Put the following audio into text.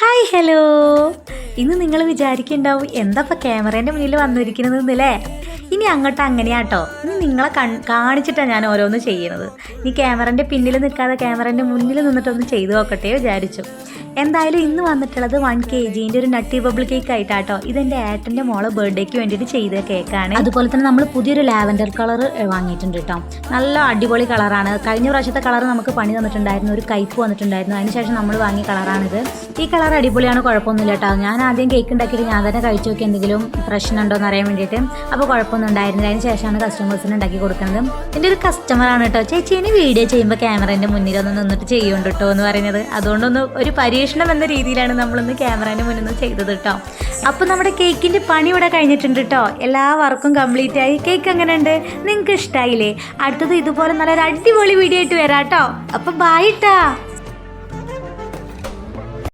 Hi hello. ഇന്ന് നിങ്ങൾ വിചാരിക്കുന്നുണ്ടാവും എന്താ ഇപ്പം മുന്നിൽ വന്നിരിക്കുന്നത് എന്നല്ലേ ഇനി അങ്ങോട്ട് അങ്ങനെയാട്ടോ. ഇനി നിങ്ങളെ കൺ കാണിച്ചിട്ടാണ് ഞാൻ ഓരോന്ന് ചെയ്യുന്നത്. ഇനി ക്യാമറന്റെ പിന്നിൽ നിൽക്കാതെ ക്യാമറന്റെ മുന്നിൽ നിന്നിട്ടൊന്ന് ചെയ്തു നോക്കട്ടെ വിചാരിച്ചു. എന്തായാലും ഇന്ന് വന്നിട്ടുള്ളത് വൺ കെ ജിന്റെ ഒരു നട്ടി ബബിൾ കേക്ക് ആയിട്ടാട്ടോ. ഇതെന്റെ ഏട്ടന്റെ മോളെ ബർത്ത്ഡേക്ക് വേണ്ടിയിട്ട് ചെയ്ത കേക്കാണ് അതുപോലെ തന്നെ നമ്മൾ പുതിയൊരു ലാവൻഡർ കളർ വാങ്ങിയിട്ടുണ്ട് കേട്ടോ. നല്ല അടിപൊളി കളറാണ്. കഴിഞ്ഞ പ്രാവശ്യത്തെ കളർ നമുക്ക് പണി തന്നിട്ടുണ്ടായിരുന്നു. ഒരു കയ്പ് വന്നിട്ടുണ്ടായിരുന്നു. അതിനുശേഷം നമ്മൾ വാങ്ങിയ കളറാണിത്. ഈ കളർ അടിപൊളിയാണ് കുഴപ്പമൊന്നുമില്ല കേട്ടോ. ഞാൻ ആദ്യം കേക്ക് ഉണ്ടാക്കിയിട്ട് ഞാൻ തന്നെ കഴിച്ചു നോക്കി എന്തെങ്കിലും പ്രശ്നമുണ്ടോ എന്ന് അറിയാൻ വേണ്ടിയിട്ട്. അപ്പോൾ കുഴപ്പമൊന്നും ഉണ്ടായിരുന്നില്ല അതിന് ശേഷമാണ് കസ്റ്റമേഴ്സിന് ഉണ്ടാക്കി കൊടുക്കുന്നത്. എന്റെ ഒരു കസ്റ്റമറാണ് കേട്ടോ ചേച്ചി ഇനി വീഡിയോ ചെയ്യുമ്പോൾ ക്യാമറേന്റെ മുന്നിലൊന്ന് നിന്നിട്ട് ചെയ്യുന്നുണ്ട് കേട്ടോ എന്ന് പറയുന്നത്. അതുകൊണ്ടൊന്ന് ഒരു പരീക്ഷണം എന്ന രീതിയിലാണ് നമ്മളൊന്ന് ക്യാമറേന്റെ മുന്നിൽ നിന്ന് ചെയ്തത് കേട്ടോ അപ്പോൾ നമ്മുടെ കേക്കിന്റെ പണി ഇവിടെ കഴിഞ്ഞിട്ടുണ്ട് കേട്ടോ എല്ലാ വർക്കും കംപ്ലീറ്റ് ആയി. കേക്ക് എങ്ങനെയുണ്ട്? നിങ്ങൾക്ക് ഇഷ്ടമായില്ലേ അടുത്തത് ഇതുപോലെ നല്ലൊരു അടിപൊളി വീഡിയോ ആയിട്ട് വരാം കേട്ടോ അപ്പോൾ ബായിട്ടാ